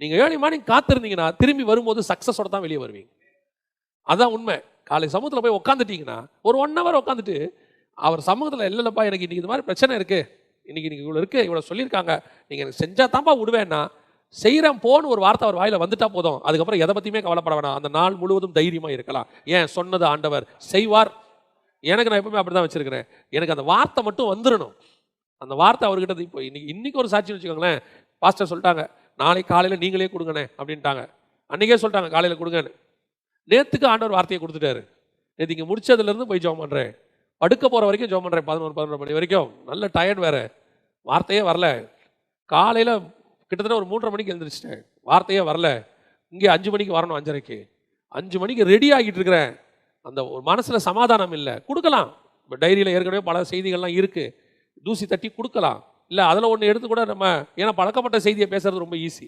நீங்கள் ஏழு மார்னிங் காத்திருந்தீங்கன்னா திரும்பி வரும்போது சக்ஸஸோட தான் வெளியே வருவீங்க. அதான் உண்மை. காலை சமூகத்தில் போய் உட்காந்துட்டீங்கன்னா ஒரு ஒன் ஹவர் உட்காந்துட்டு அவர் சமூகத்தில் இல்லைல்லப்பா எனக்கு இன்றைக்கி இது மாதிரி பிரச்சனை இருக்குது இன்றைக்கி இன்றைக்கி இவ்வளோ இருக்குது இவ்வளோ சொல்லியிருக்காங்க. நீங்கள் எனக்கு செஞ்சால் தான்ப்பா விடுவேன்னா செய்கிறேன் போன்னு ஒரு வார்த்தை அவர் வாயில் வந்துட்டா போதும். அதுக்கப்புறம் எதை பற்றியுமே கவலைப்பட வேணாம். அந்த நாள் முழுவதும் தைரியமாக இருக்கலாம். ஏன்? சொன்னது ஆண்டவர் செய்வார். எனக்கு நான் எப்பவுமே அப்படி தான் வச்சுருக்கிறேன். எனக்கு அந்த வார்த்தை மட்டும் வந்துடணும் அந்த வார்த்தை அவர்கிட்ட இப்போ இன்னைக்கு இன்றைக்கி ஒரு சாட்சி வச்சுக்கோங்களேன். பாஸ்டர் சொல்லிட்டாங்க. நாளைக்கு காலையில் நீங்களே கொடுங்கண்ணே அப்படின்ட்டாங்க. அன்றைக்கே சொல்லிட்டாங்க காலையில் கொடுங்கன்னு. நேற்றுக்கு ஆண்டவர் வார்த்தையை கொடுத்துட்டாரு. நேற்று இங்கே முடிச்சதுலேருந்து போய் ஜோம் பண்ணுறேன் படுக்க போகிற வரைக்கும் ஜோம் பண்ணுறேன் பதினொரு பதினொரு மணி வரைக்கும். நல்ல டயர்ட் வேறு. வார்த்தையே வரல. காலையில் கிட்டத்தட்ட ஒரு மூன்றரை மணிக்கு எழுந்திரிச்சிட்டேன். வார்த்தையே வரல. இங்கே அஞ்சு மணிக்கு வரணும் அஞ்சரைக்கு. அஞ்சு மணிக்கு ரெடி ஆகிட்டு இருக்கிறேன். அந்த ஒரு மனசில் சமாதானம் இல்லை. கொடுக்கலாம். இப்போ டைரியில் ஏற்கனவே பல செய்திகள்லாம் இருக்குது தூசி தட்டி கொடுக்கலாம். இல்லை அதில் ஒன்று எடுத்து கூட நம்ம ஏன்னா பழக்கப்பட்ட செய்தியை பேசுறது ரொம்ப ஈஸி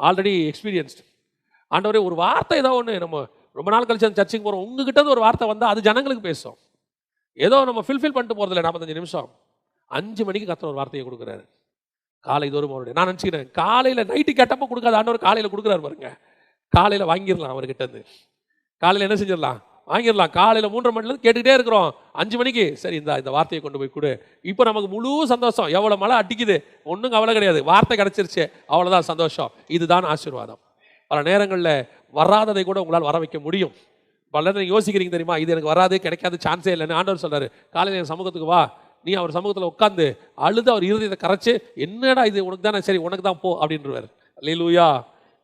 ஆல்ரெடி எக்ஸ்பீரியன்ஸ்டு ஆண்டவரே ஒரு வார்த்தை ஏதோ ஒன்று நம்ம ரொம்ப நாள் கழிச்சு அந்த சர்ச்சுக்கு போகிறோம் உங்ககிட்ட ஒரு வார்த்தை வந்தால் அது ஜனங்களுக்கு பேசும். ஏதோ நம்ம ஃபில்ஃபில் பண்ணிட்டு போகிறதில்ல நாற்பத்தஞ்சு நிமிஷம். அஞ்சு மணிக்கு கத்தர் ஒரு வார்த்தையை கொடுக்குறாரு. காலை தோறும் அவருடைய நான் நினச்சிக்கிறேன் காலையில் நைட்டு கேட்டப்போ கொடுக்காத ஆண்டவர் காலையில் கொடுக்குறாரு பாருங்க. காலையில் வாங்கிடலாம் அவர்கிட்ட இருந்து காலையில் என்ன செஞ்சிடலாம்? வாங்கிடலாம். காலையில் மூன்றரை மணிலேருந்து கேட்டுக்கிட்டே இருக்கிறோம். அஞ்சு மணிக்கு. சரி இந்த இந்த வார்த்தையை கொண்டு போய் கொடு. இப்போ நமக்கு முழு சந்தோஷம். எவ்வளோ மழை அடிக்குது? ஒன்றும் கவலை கிடையாது. வார்த்தை கிடச்சிருச்சு. அவ்வளோதான் சந்தோஷம். இதுதான் ஆசீர்வாதம். பல நேரங்களில் வராததை கூட உங்களால் வர வைக்க முடியும். பல நேரம் யோசிக்கிறீங்க தெரியுமா? இது எனக்கு வராது கிடைக்காது சான்ஸே இல்லைன்னு ஆண்டவர் சொல்கிறார் காலையில் என் சமூகத்துக்கு வா. நீ அவர் சமூகத்தில் உட்காந்து அழுது அவர் இருதயத்தை கரைச்சு என்னடா இது? உனக்கு தானே? சரி உனக்கு தான் போ அப்படின்றவர். லூயா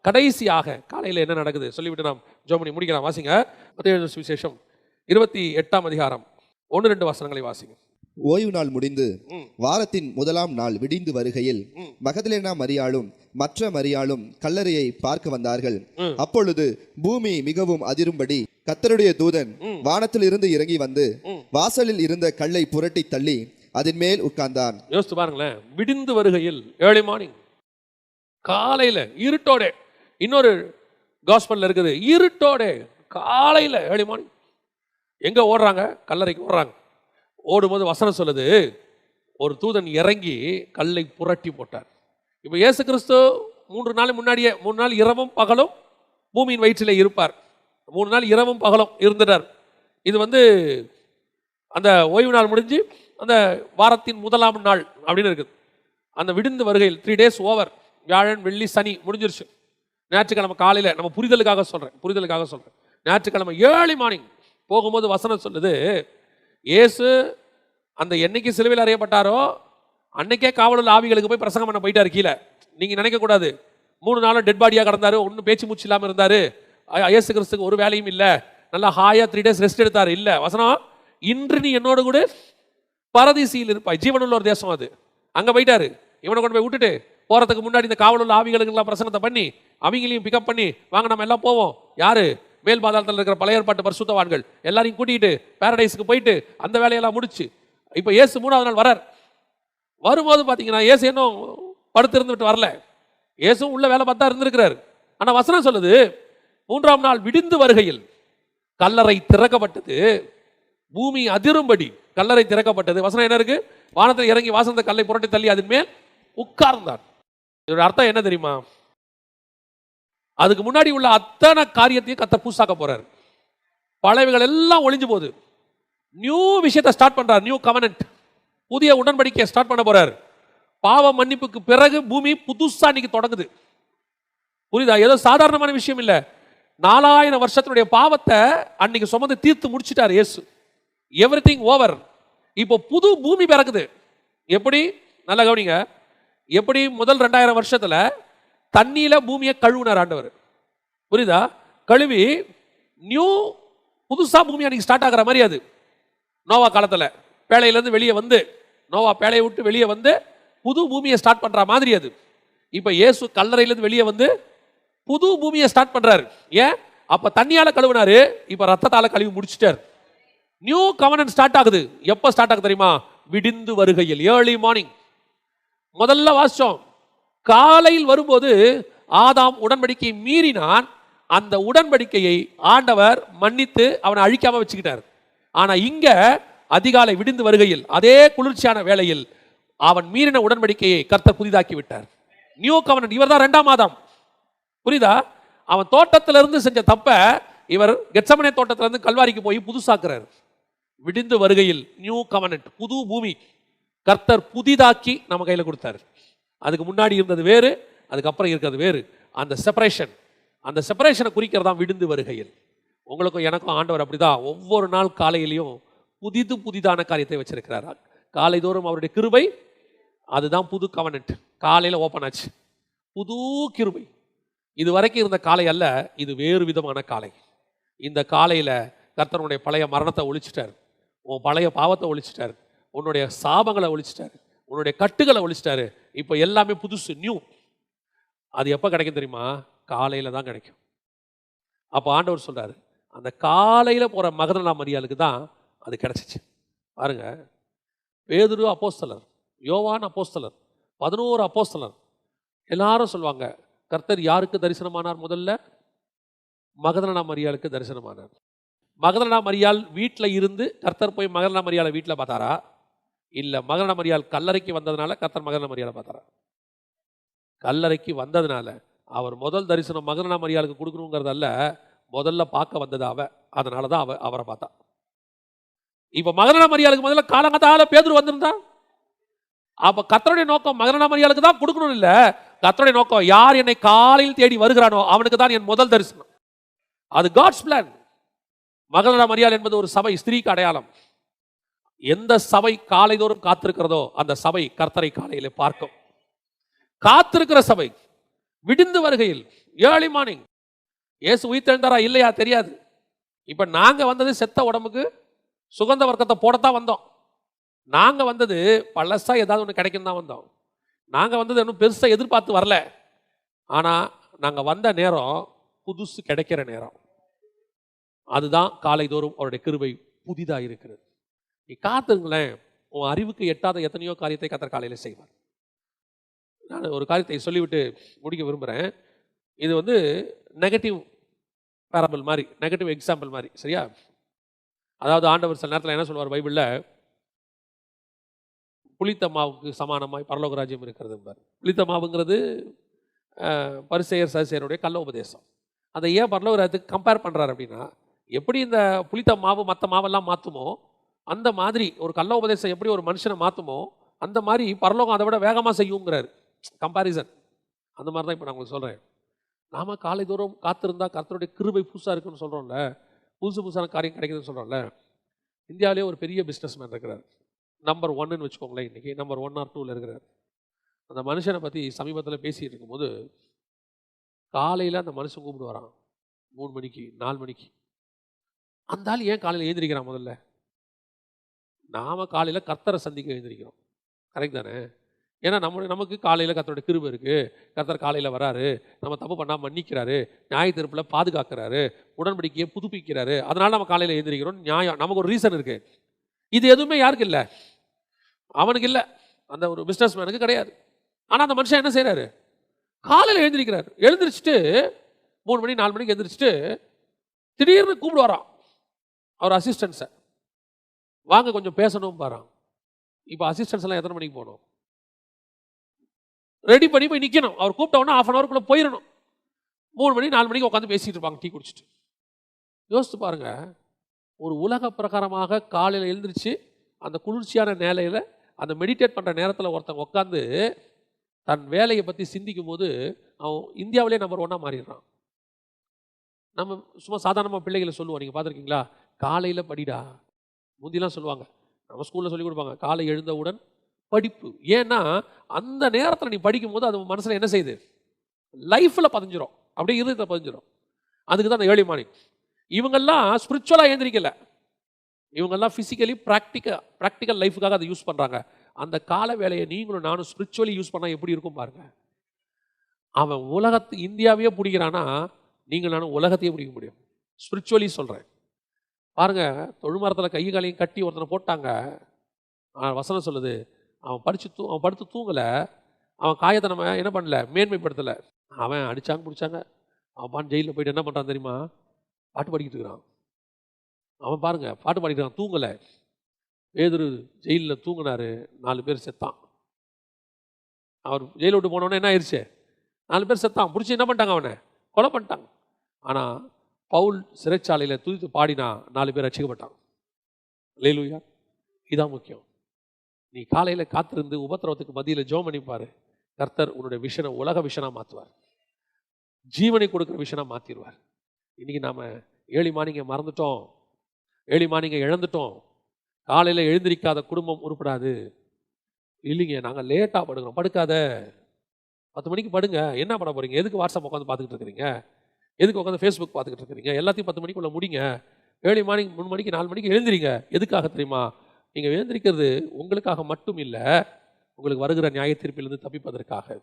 கடைசியாக காலையில் என்ன நடக்குது சொல்லிவிட்டு நாம் ஜோமனி முடிக்கலாம் வாசிங்க மத்தேயு சுவிசேஷம் இருபத்தி எட்டாம் அதிகாரம் ஒன்று ரெண்டு வசனங்களை வாசிங்க ஓய்வு நாள் முடிந்து. வாரத்தின் முதலாம் நாள் விடிந்து வருகையில். மகதலேனா மரியாளும் மற்ற மரியாளும் கல்லறையை பார்க்க வந்தார்கள். அப்பொழுது பூமி மிகவும் அதிரும்படி கத்தருடைய தூதன் ம். வானத்தில் இருந்து இறங்கி வந்து. வாசலில் இருந்த கல்லை புரட்டி தள்ளி அதன் மேல் உட்கார்ந்தான் யோசித்து பாருங்களேன் விடிந்து வருகையில் ஏர்லி மார்னிங் காலையில் இருட்டோட இன்னொரு காஸ்பல்ல இருக்குது இருட்டோடே காலையில் ஏர்லி மார்னிங் எங்கே ஓடுறாங்க? கல்லறைக்கு ஓடுறாங்க. ஓடும்போது வசனம் சொல்லுது ஒரு தூதன் இறங்கி கல்லை புரட்டி போட்டார். இப்போ இயேசு கிறிஸ்து மூன்று நாள் முன்னாடியே மூணு நாள் இரவும் பகலும் பூமியின் வயிற்றிலே இருப்பார். மூணு நாள் இரவும் பகலும் இருந்துட்டார். இது வந்து அந்த ஓய்வு நாள் முடிஞ்சு அந்த வாரத்தின் முதலாம் நாள் அப்படின்னு இருக்குது. அந்த விடுந்து வருகையில் த்ரீ டேஸ் ஓவர் வியாழன் வெள்ளி சனி முடிஞ்சிருச்சு. ஞாயிற்றுக்கிழமை காலையில் நம்ம புரிதலுக்காக சொல்கிறேன் புரிதலுக்காக சொல்கிறேன் ஞாயிற்றுக்கிழமை ஏர்லி மார்னிங் போகும்போது வசனம் சொல்லுது இயேசு அந்த என்னைக்கு சிலுவையில் அறையப்பட்டாரோ அன்னைக்கே காவலில் ஆவிகளுக்கு போய் பிரசங்கம் பண்ண போயிட்டார் கீழே. நீங்கள் நினைக்கக்கூடாது மூணு நாளும் டெட் பாடியாக கிடந்தார் ஒன்றும் பேச்சு மூச்சு இல்லாமல் இருந்தார். இயேசு கிறிஸ்துக்கு ஒரு வேலையும் இல்லை. நல்லா ஹாயாக த்ரீ டேஸ் ரெஸ்ட் எடுத்தார் இல்லை. வசனம் இன்று நீ என்னோடு கூட பரதீசியில் இருப்பாய். ஜீவனுள்ள ஒரு தேசம் அது. அங்கே போயிட்டாரு. இவனை கொண்டு போய் விட்டுட்டு போகிறதுக்கு முன்னாடி இந்த காவலுள்ள ஆவிகளுக்கெல்லாம் பிரசங்கத்தை பண்ணி அவங்களையும் பிக்கப் பண்ணி வாங்க நம்ம எல்லாம் போவோம். யாரு? மேல் பாதாளத்தில் இருக்கிற பழைய ஏற்பாட்டு பரிசுத்தவான்கள். எல்லாரையும் கூட்டிகிட்டு பேரடைஸுக்கு போயிட்டு அந்த வேலையெல்லாம் முடிச்சு. இப்போ இயேசு மூணாவது நாள் வரார். வரும்போது பார்த்தீங்கன்னா இயேசு இன்னும் படுத்து இருந்துட்டு வரல. இயேசும் உள்ள வேலை பார்த்தா இருந்திருக்கிறார். ஆனால் வசனம் சொல்லுது மூன்றாம் நாள் விடிந்து வருகையில் கல்லறை திறக்கப்பட்டது. பூமி அதிரும்படி கல்லறை திறக்கப்பட்டது. வசனம் என்ன இருக்கு? வானத்தில் இறங்கி வாசந்த கல்லை புரட்டி தள்ளி அதன் மேல் உட்கார்ந்தார் இதோட அர்த்தம் என்ன தெரியுமா? அதுக்கு முன்னாடி உள்ள அத்தனை காரியத்தையும் கத்த பூசாக்க போறாரு. பழவைகள் எல்லாம் ஒளிஞ்சு போகுது. நியூ விஷயத்தை ஸ்டார்ட் பண்றார். நியூ கவனன்ட் புதிய உடன்படிக்கையை ஸ்டார்ட் பண்ண போறார். பாவ மன்னிப்புக்கு பிறகு பூமி புதுசா இன்னைக்கு தொடங்குது. புரியுதா? ஏதோ சாதாரணமான விஷயம் இல்லை. நாலாயிரம் வருஷத்தினுடைய பாவத்தை அன்னைக்கு சுமந்து தீர்த்து முடிச்சிட்டார் இயேசு. எவ்ரி திங் ஓவர் இப்போ புது பூமி பிறக்குது. எப்படி? நல்லா கவனிங்க. எப்படி? முதல் ரெண்டாயிரம் வருஷத்துல தண்ணியில பூமியை கழுவுனார் ஆண்டவர். புரியுதா? கழுவி நியூ புதுசா பூமி அன்னைக்கு ஸ்டார்ட் ஆகிற மாதிரி அது. நோவா காலத்தில் பேழையிலேருந்து வெளியே வந்து நோவா பேழையை விட்டு வெளியே வந்து புது பூமியை ஸ்டார்ட் பண்ணுற மாதிரி அது. இப்போ இயேசு கல்லறையிலேருந்து வெளியே வந்து புது பூமியை ஸ்டார்ட் பண்ணுறாரு ஏன்? அப்போ தண்ணியால் கழுவினார் இப்போ ரத்தத்தால் கழுவி முடிச்சிட்டாரு. நியூ கவனன் ஸ்டார்ட் ஆகுது. எப்போ ஸ்டார்ட் ஆகுது தெரியுமா? விடிந்து வருகையில் ஏர்லி மார்னிங் முதல்ல வாசித்தோம் காலையில் வரும்போது ஆதாம் உடன்படிக்கையை மீறினான். அந்த உடன்படிக்கையை ஆண்டவர் மன்னித்து அவனை அழிக்காம வச்சுக்கிட்டார். ஆனால் இங்க அதிகாலை விடிந்து வருகையில் அதே குளிர்ச்சியான வேளையில் அவன் மீறின உடன்படிக்கையை கர்த்தர் புதிதாக்கி விட்டார். நியூ கவனன் இவர்தான் ரெண்டாம் ஆதாம். புரியுதா? அவன் தோட்டத்திலிருந்து செஞ்ச தப்ப இவர் கெட்சமனே தோட்டத்திலிருந்து கல்வாரிக்கு போய் புதுசாக்குறாரு. விடிந்து வருகையில் நியூ கவனன்ட் புது பூமி கர்த்தர் புதிதாக்கி நம்ம கையில் கொடுத்தாரு. அதுக்கு முன்னாடி இருந்தது வேறு அதுக்கப்புறம் இருக்கிறது வேறு. அந்த செப்பரேஷன் அந்த செப்பரேஷனை குறிக்கிறது தான் விடுந்து வருகையில். உங்களுக்கும் எனக்கும் ஆண்டவர் அப்படிதான். ஒவ்வொரு நாள் காலையிலையும் புதிது புதிதான காரியத்தை வச்சிருக்கிறார். காலைதோறும் அவருடைய கிருபை அதுதான் புது கவனட் காலையில் ஓப்பன் ஆச்சு. புது கிருபை. இது வரைக்கும் இருந்த காலை அல்ல இது வேறு விதமான காலை. இந்த காலையில் கர்த்தனுடைய பழைய மரணத்தை ஒழிச்சிட்டார். உன் பழைய பாவத்தை ஒழிச்சிட்டார். உன்னுடைய சாபங்களை ஒழிச்சிட்டாரு. உன்னுடைய கட்டுகளை ஒழிச்சிட்டாரு. இப்போ எல்லாமே புதுசு நியூ அது எப்போ கிடைக்கும் தெரியுமா? காலையில் தான் கிடைக்கும். அப்போ ஆண்டவர் சொல்கிறாரு அந்த காலையில் போகிற மகதலா மரியாளுக்கு தான் அது கிடைச்சிச்சு. பாருங்க பேதுரு அப்போஸ்தலர் யோவான் அப்போஸ்தலர் பதினோரு அப்போஸ்தலர். எல்லாரும் சொல்லுவாங்க கர்த்தர் யாருக்கு தரிசனமானார் முதல்ல? மகதலனா மரியாளுக்கு தரிசனமானார். மகதலனா மரியாள் வீட்டில் இருந்து கர்த்தர் போய் மகதலனா மரியாளை வீட்டில் பார்த்தாரா? இல்லை மகன மரியாள் கல்லறைக்கு வந்ததுனால கத்தர் மகன மரியாதை பார்த்தாரா? கல்லறைக்கு வந்ததுனால அவர் முதல் தரிசனம் மகன மரியாளுக்கு கொடுக்கணுங்கிறதல்ல முதல்ல பார்க்க வந்தது அவ அதனால தான் அவ அவரை பார்த்தா. இப்போ மகன மரியாளுக்கு முதல்ல காலங்கத்தால பேதர் வந்திருந்தா? அப்போ கத்தருடைய நோக்கம் மகன மரியாளுக்கு தான் கொடுக்கணும் இல்லை கத்தருடைய நோக்கம் யார் என்னை காலையில் தேடி வருகிறானோ அவனுக்கு தான் என் முதல் தரிசனம். அது காட்ஸ் பிளான் மகள மரியாள் என்பது ஒரு சபை ஸ்திரீக்கு அடையாளம். எந்த சபை காலைதோறும் காத்திருக்கிறதோ அந்த சபை கர்த்தரை காலையில் பார்க்கும். காத்திருக்கிற சபை விடிந்து வருகையில் ஏர்லி மார்னிங் ஏசு உயிர்த்தெழுந்தாரா இல்லையா தெரியாது. இப்போ நாங்கள் வந்தது செத்த உடம்புக்கு சுகந்த வர்க்கத்தை போடத்தான் வந்தோம். நாங்கள் வந்தது பழசாக ஏதாவது ஒன்று கிடைக்கும் தான் வந்தோம். நாங்கள் வந்தது இன்னும் பெருசாக எதிர்பார்த்து வரல. ஆனால் நாங்கள் வந்த நேரம் புதுசு கிடைக்கிற நேரம். அதுதான் காலைதோறும் அவருடைய கிருபை புதிதாக இருக்கிறது நீ காத்துங்களேன் உன் அறிவுக்கு எட்டாத எத்தனையோ காரியத்தை கத்தர் காலையில் செய்வார். நான் ஒரு காரியத்தை சொல்லிவிட்டு முடிக்க விரும்புகிறேன் இது வந்து நெகட்டிவ் பேரபிள் மாதிரி நெகட்டிவ் எக்ஸாம்பிள் மாதிரி சரியா? அதாவது ஆண்டவர் சில நேரத்தில் என்ன சொல்லுவார் பைபிளில்? புளித்த மாவுக்கு சமானமாய் பரலோக ராஜ்யம் இருக்கிறது புளித்த மாவுங்கிறது பரிசெயர் பரிசேயர் கள்ள உபதேசம். அதை ஏன் பரலோக ராஜ்யத்துக்கு கம்பேர் பண்ணுறாரு அப்படின்னா எப்படி இந்த புளித்த மாவு மற்ற மாவெல்லாம் மாற்றுமோ அந்த மாதிரி ஒரு கள்ள உபதேசம் எப்படி ஒரு மனுஷனை மாற்றுமோ அந்த மாதிரி பரலோகம் அதை விட வேகமாக செய்யுங்கிறார். கம்பாரிசன் அந்த மாதிரி தான் இப்போ நான் உங்களுக்கு சொல்கிறேன் நாம் காலை தூரம் காத்திருந்தா கர்த்தருடைய கிருபை புதுசாக இருக்குன்னு சொல்கிறோம்ல புதுசு புதுசான காரியம் கிடைக்குதுன்னு சொல்கிறோம்ல இந்தியாவிலே ஒரு பெரிய பிஸ்னஸ் மேன் இருக்கிறார் நம்பர் ஒன்னு வச்சுக்கோங்களேன் இன்றைக்கி நம்பர் ஒன் ஆர் டூவில் இருக்கிறார். அந்த மனுஷனை பற்றி சமீபத்தில் பேசிகிட்டு இருக்கும்போது காலையில் அந்த மனுஷன் கூப்பிட்டு வரான் மூணு மணிக்கு நாலு மணிக்கு. அந்த ஆள் ஏன் காலையில் எழுந்திரிக்கிறான் முதல்ல? நாம் காலையில் கர்த்தரை சந்திக்க எழுந்திருக்கிறோம். கரெக்ட் தானே? ஏன்னா நம்ம நமக்கு காலையில் கர்த்தருடைய கிருபை இருக்குது கர்த்தர் காலையில் வராரு. நம்ம தப்பு பண்ணால் மன்னிக்கிறாரு. நியாய தீர்ப்பில் பாதுகாக்கிறாரு. உடன்படிக்கையை புதுப்பிக்கிறாரு. அதனால் நம்ம காலையில் எழுந்திரிக்கிறோம். நியாயம் நமக்கு ஒரு ரீசன் இருக்குது இது எதுவுமே யாருக்கு இல்லை? அவனுக்கு இல்லை. அந்த ஒரு பிஸ்னஸ் மேனுக்கு கிடையாது. ஆனால் அந்த மனுஷன் என்ன செய்கிறாரு காலையில் எழுந்திரிக்கிறார். எழுந்திரிச்சிட்டு மூணு மணி நாலு மணிக்கு எழுந்திரிச்சிட்டு திடீர்னு கூப்பிடுவாராம். அவர் அசிஸ்டன்ஸை வாங்க கொஞ்சம் பேசணும் பாரான் இப்போ அசிஸ்டன்ஸ் எல்லாம் எத்தனை மணிக்கு போகணும்? ரெடி பண்ணி போய் நிற்கணும் அவர் கூப்பிட்ட உடனே ஆஃப் அன் ஹவருக்குள்ளே போயிடணும் மூணு மணி நாலு மணிக்கு உட்காந்து பேசிட்டு இருப்பாங்க டீ குடிச்சிட்டு. யோசித்து பாருங்க. ஒரு உலக பிரகாரமாக காலையில் எழுந்திரிச்சு அந்த குளிர்ச்சியான நிலையில் அந்த மெடிடேட் பண்ணுற நேரத்தில் ஒருத்தன் உட்காந்து தன் வேலையை பற்றி சிந்திக்கும் போது அவன் இந்தியாவிலே நம்பர் ஒன்னாக மாறிடுறான். நம்ம சும்மா சாதாரணமாக பிள்ளைகளை சொல்லுவோம். நீங்கள் பார்த்துருக்கீங்களா? காலையில் படிடா. முந்திலாம் சொல்லுவாங்க. நம்ம ஸ்கூலில் சொல்லி கொடுப்பாங்க. காலை எழுந்தவுடன் படிப்பு. ஏன்னா அந்த நேரத்தில் நீ படிக்கும்போது அது மனசில் என்ன செய்யுது? லைஃப்பில் பதிஞ்சிரும். அப்படியே இருதயத்தில் பதிஞ்சிரும். அதுக்கு தான் அந்த ஏர்லி மார்னிங். இவங்கெல்லாம் ஸ்பிரிச்சுவலாக எழுந்திரிக்கல. இவங்கெல்லாம் ஃபிசிக்கலி ப்ராக்டிக்கல் ப்ராக்டிக்கல் லைஃபுக்காக அதை யூஸ் பண்ணுறாங்க அந்த கால வேலையை நீங்களும் நானும் ஸ்பிரிச்சுவலி யூஸ் பண்ணால் எப்படி இருக்கும் பாருங்க. அவன் உலகத்து இந்தியாவையே பிடிக்கிறானா? நீங்கள் நானும் உலகத்தையே பிடிக்க முடியும். ஸ்பிரிச்சுவலி சொல்கிறேன் பாருங்கள் தொழுமரத்தில் கை காலையும் கட்டி ஒருத்தனை போட்டாங்க. வசனம் சொல்லுது அவன் படித்து தூ அவன் படுத்து தூங்கலை. அவன் காயத்தை நம்ம என்ன பண்ணல? மேன்மைப்படுத்தலை. அவன் அடித்தாங்க பிடிச்சாங்க. அவன் பான் ஜெயிலில் போயிட்டு என்ன பண்ணுறான் தெரியுமா? பாட்டு பாடிக்கிட்டு இருக்கிறான். அவன் பாருங்கள் பாட்டு பாடிக்கிறான் தூங்கலை. வேதுரு ஜெயிலில் தூங்கினாரு நாலு பேர் செத்தான். அவர் ஜெயிலை விட்டு போனவொடனே என்ன ஆயிடுச்சு நாலு பேர் செத்தான். பிடிச்சி என்ன பண்ணிட்டாங்க அவனை? கொலை பண்ணிட்டாங்க. ஆனால் பவுல் சிறைச்சாலையில் துதித்து பாடினா நாலு பேர் ரசிக்கப்பட்டான் லேலுயா இதான் முக்கியம். நீ காலையில் காத்திருந்து உபத்திரவத்துக்கு மதியில் ஜோம் பண்ணிப்பார் கர்த்தர் உன்னுடைய விஷனை உலக விஷனாக மாற்றுவார் ஜீவனை கொடுக்குற விஷனாக மாற்றிடுவார் இன்றைக்கி நாம் ஏழி மார்னிங்கை மறந்துட்டோம். ஏழி மார்னிங்கை இழந்துட்டோம். காலையில் எழுந்திரிக்காத குடும்பம் உருப்படாது. இல்லைங்க நாங்கள் லேட்டாக படுக்கிறோம். படுக்காத. பத்து மணிக்கு படுங்க. என்ன பண்ண போகிறீங்க எதுக்கு வாட்ஸ்அப் உட்காந்து பார்த்துக்கிட்டு இருக்கிறீங்க? எதுக்கு உட்காந்து ஃபேஸ்புக் பார்த்துக்கிட்டு இருக்கிறீங்க? எல்லாத்தையும் பத்து மணிக்குள்ள முடிங்க. ஏழு மார்னிங் மூணு மணிக்கு நாலு மணிக்கு எழுந்திரிங்க. எதுக்காக தெரியுமா? நீங்கள் எழுந்திரிக்கிறது உங்களுக்காக மட்டும் இல்லை உங்களுக்கு வருகிற நியாய தீர்ப்பிலிருந்து தப்பிப்பதற்காக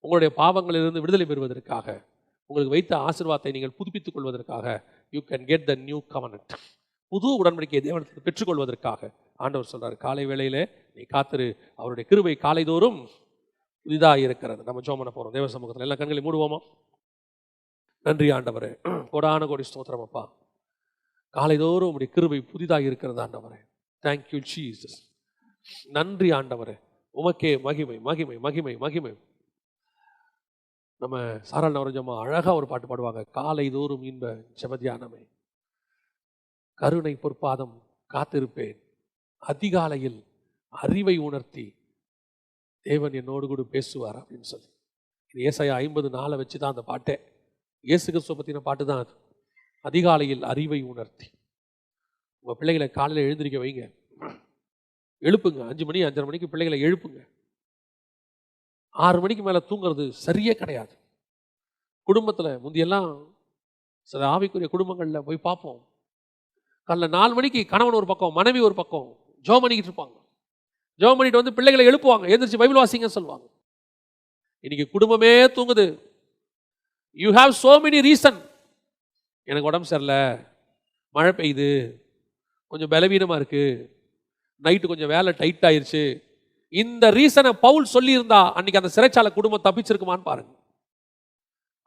உங்களுடைய பாவங்களிலிருந்து விடுதலை பெறுவதற்காக உங்களுக்கு வைத்த ஆசிர்வாதத்தை நீங்கள் புதுப்பித்துக் கொள்வதற்காக you can get the new covenant புது உடன்படிக்கையை தேவனத்தில் பெற்றுக்கொள்வதற்காக ஆண்டவர் சொல்கிறார் காலை வேளையிலே நீ காத்திரு. அவருடைய கிருவை காலைதோறும் புதிதாக இருக்கிறது. நம்ம ஜோம் பண்ண தேவ சமூகத்தில் எல்லா கண்களை மூடுவோமா? நன்றி ஆண்டவரே. கொடான கோடி ஸ்தோத்திரம் அப்பா. காலைதோறும் உடைய கிருபை புதிதாக இருக்கிறது ஆண்டவரே. தேங்க்யூ ஜீசஸ் நன்றி ஆண்டவரே. உமக்கே மகிமை மகிமை மகிமை மகிமை. நம்ம சாரல் நவரஞ்சம்மா அழகாக ஒரு பாட்டு பாடுவாங்க. காலை தோறும் இன்ப ஜெபதியானமே கருணை பொற்பாதம் காத்திருப்பேன். அதிகாலையில் அறிவை உணர்த்தி தேவன் என்னோடு கூட பேசுவார் அப்படின்னு சொல்லி. இது ஏசாயா ஐம்பது நாளை வச்சு தான் அந்த பாட்டே. இயேசு கிறிஸ்துவ பற்றின பாட்டு தான் அது. அதிகாலையில் அறிவை உணர்த்தி. உங்கள் பிள்ளைகளை காலையில் எழுந்திருக்க வைங்க. எழுப்புங்க. அஞ்சு மணி அஞ்சரை மணிக்கு பிள்ளைகளை எழுப்புங்க. ஆறு மணிக்கு மேலே தூங்குறது சரியே கிடையாது. குடும்பத்தில் முந்தியெல்லாம் சில ஆவிக்குரிய குடும்பங்களில் போய் பார்ப்போம். காலைல நாலு மணிக்கு கணவன் ஒரு பக்கம் மனைவி ஒரு பக்கம் ஜோ பண்ணிக்கிட்டு இருப்பாங்க. ஜோ பண்ணிட்டு வந்து பிள்ளைகளை எழுப்புவாங்க. எந்திரிச்சு பைபிள் வாசிங்கன்னு சொல்லுவாங்க. இன்னைக்கு குடும்பமே தூங்குது. You have so many reason எனக்கு உடம்பு சரியில்லை. மழை பெய்யுது. கொஞ்சம் பலவீனமாக இருக்குது நைட்டு கொஞ்சம் வேலை டைட் ஆயிடுச்சு இந்த ரீசனை பவுல் சொல்லியிருந்தா அன்னைக்கு அந்த சிறைச்சாலை குடும்பம் தப்பிச்சிருக்குமான்னு பாருங்க.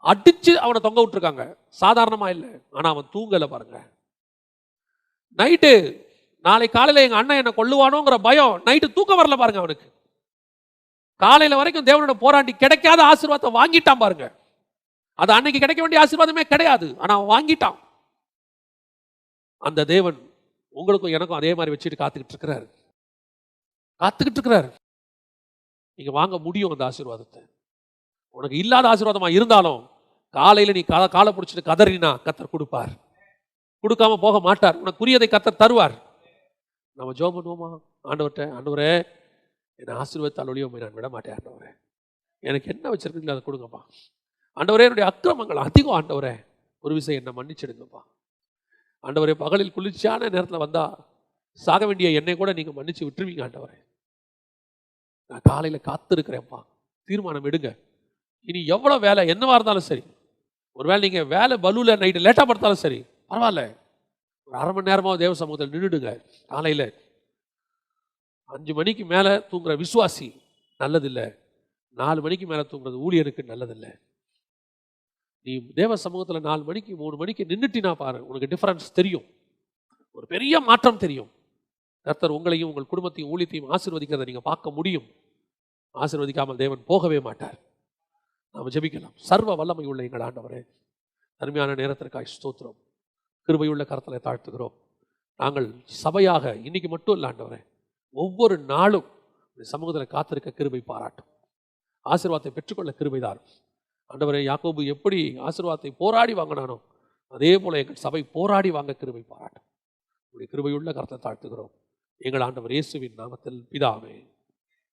அடிச்சு அவனை தொங்க விட்டுருக்காங்க. சாதாரணமாக இல்லை. ஆனால் அவன் தூங்கலை பாருங்க. நைட்டு நாளை காலையில் எங்கள் அண்ணன் என்னை கொல்லுவானோங்கிற பயம் நைட்டு தூக்கம் வரல பாருங்க அவனுக்கு. காலையில் வரைக்கும் தேவனோட போராட்டி கிடைக்காத ஆசீர்வாதத்தை வாங்கிட்டான் பாருங்கள் அது அன்னைக்கு கிடைக்க வேண்டிய ஆசீர்வாதமே கிடையாது. ஆனால் அவன் வாங்கிட்டான். அந்த தேவன் உங்களுக்கும் எனக்கும் அதே மாதிரி வச்சுட்டு காத்துக்கிட்டு இருக்கிறாரு. காத்துக்கிட்டு இருக்கிறாரு. நீங்கள் வாங்க முடியும் அந்த ஆசீர்வாதத்தை. உனக்கு இல்லாத ஆசீர்வாதமாக இருந்தாலும் காலையில நீ காலை காலை பிடிச்சிட்டு கதறினா கத்தர் கொடுப்பார். கொடுக்காம போக மாட்டார். உனக்குரியதை கத்தர் தருவார். நம்ம ஜோம் பண்ணுவோமா? ஆண்டவர்கிட்ட ஆண்டவரே என்னை ஆசீர்வாதத்தால் ஒளியோமை நான் விட மாட்டேன் ஆண்டவரே. எனக்கு என்ன வச்சிருக்கீங்களோ அதை கொடுங்கப்பா. ஆண்டவரே என்னுடைய அக்கிரமங்கள் அதிகம் ஆண்டவரே. ஒரு விஷயம் என்னை மன்னிச்சிடுங்கப்பா. ஆண்டவரே பகலில் குளிர்ச்சியான நேரத்தில் வந்தா சாக வேண்டிய என்னை கூட நீங்கள் மன்னிச்சு விட்டுருவீங்க ஆண்டவரே. நான் காலையில் காத்திருக்கிறேன்ப்பா. தீர்மானம் எடுங்க. இனி எவ்வளோ வேலை என்னவா இருந்தாலும் சரி. ஒருவேளை நீங்கள் வேலை பலூல நைட்டு லேட்டாக படுத்தாலும் சரி பரவாயில்ல. ஒரு அரை மணி நேரமாக தேவ சமூகத்தில் நின்றுடுங்க. காலையில் அஞ்சு மணிக்கு மேலே தூங்குற விசுவாசி நல்லதில்லை. நாலு மணிக்கு மேலே தூங்குறது ஊழியருக்கு நல்லதில்லை. நீ தேவ சமூகத்தில் நாலு மணிக்கு மூணு மணிக்கு நின்றுட்டினா பாரு உனக்கு டிஃப்ரென்ஸ் தெரியும். ஒரு பெரிய மாற்றம் தெரியும். கர்த்தர் உங்களையும் உங்கள் குடும்பத்தையும் ஊழியத்தையும் ஆசீர்வதிக்கிறதை நீங்கள் பார்க்க முடியும். ஆசீர்வதிக்காமல் தேவன் போகவே மாட்டார். நாம் ஜெபிக்கலாம். சர்வ வல்லமை உள்ள எங்கள் ஆண்டவரே அருமையான நேரத்திற்காய் ஸ்தோத்திரம். கிருபையுள்ள கரத்தலை தாழ்த்துகிறோம். நாங்கள் சபையாக இன்னைக்கு மட்டும் இல்லை ஆண்டவரே ஒவ்வொரு நாளும் இந்த சமூகத்தில் காத்திருக்க கிருபை பாராட்டும். ஆசீர்வாதத்தை பெற்றுக்கொள்ள கிருபைதான் ஆண்டவரே யாக்கோபு எப்படி ஆசீர்வாதத்தை போராடி வாங்கினானோ அதே போல எங்கள் சபை போராடி வாங்க கிருபை பாராட்டும். உங்களுடைய கிருபையுள்ள கருத்தை தாழ்த்துகிறோம். எங்கள் ஆண்டவர் இயேசுவின் நாமத்தில் பிதாவே.